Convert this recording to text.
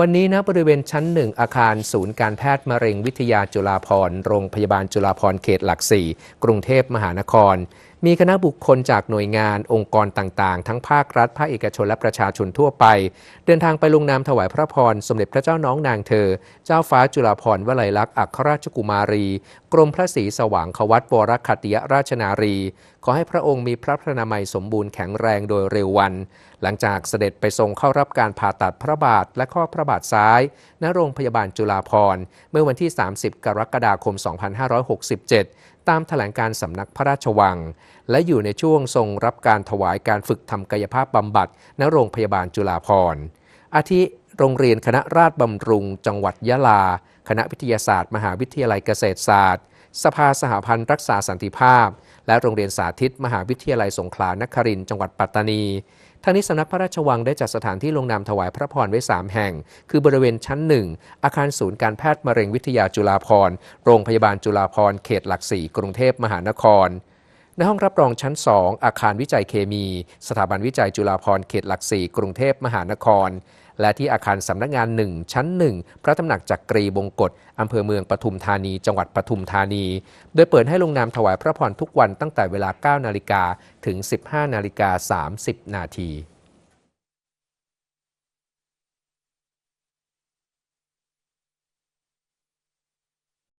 วันนี้ณบริเวณชั้นหนึ่งอาคารศูนย์การแพทย์มะเร็งวิทยาจุฬาภรณ์โรงพยาบาลจุฬาภรณ์เขตหลักสี่กรุงเทพมหานคร มีคณะบุคคลจากหน่วยงานองค์กรต่างๆ ทั้งภาครัฐ ภาคเอกชนและประชาชนทั่วไป เดินทางไปลงนามถวายพระพร สมเด็จพระเจ้าน้องนางเธอ เจ้าฟ้าจุฬาภรณ์วลัยลักษณ์อัครราชกุมารี กรมพระศรีสว่างควัตวรคัติยราชนารี ขอให้พระองค์มีพระพระนามัยสมบูรณ์แข็งแรงโดยเร็ววัน หลังจากเสด็จไปทรงเข้ารับการผ่าตัดพระบาทและข้อพระบาทซ้ายณโรงพยาบาลจุฬาภรณ์เมื่อวันที่ 30 กรกฎาคม 2567 ตามแถลงการสำนักพระราชวัง และอยู่ในช่วงทรงรับการถวายการฝึกทำกายภาพบำบัดณโรงพยาบาลจุฬาภรณ์อาทิโรงเรียนคณะราษฎรบำรุง จังหวัดยะลา คณะวิทยาศาสตร์ มหาวิทยาลัยเกษตรศาสตร์ สภาสหพันธ์รักษาสันติภาพ และโรงเรียนสาธิต มหาวิทยาลัยสงขลานครินทร์จังหวัดปัตตานีทางนี้สำนักพระราชวังได้จัดสถานที่ลงนามถวายพระพรไว้ 3 แห่ง คือบริเวณชั้น 1 อาคารศูนย์การแพทย์มะเร็งวิทยาจุฬาภรโรงพยาบาลจุฬาภรเขตหลักสี่กรุงเทพมหานคร ในห้องรับรองชั้น 2 อาคารวิจัยเคมี สถาบันวิจัยจุฬาภรณ์เขตหลักสี่กรุงเทพมหานคร และที่อาคารสำนักงาน 1 ชั้น 1 พระตำหนักจักกรีบงกฎอำเภอเมืองปทุมธานี จังหวัดปทุมธานี โดยเปิดให้ลงนามถวายพระพรทุกวันตั้งแต่เวลา 9 นาฬิกาถึง 15 นาฬิกา 30 นาที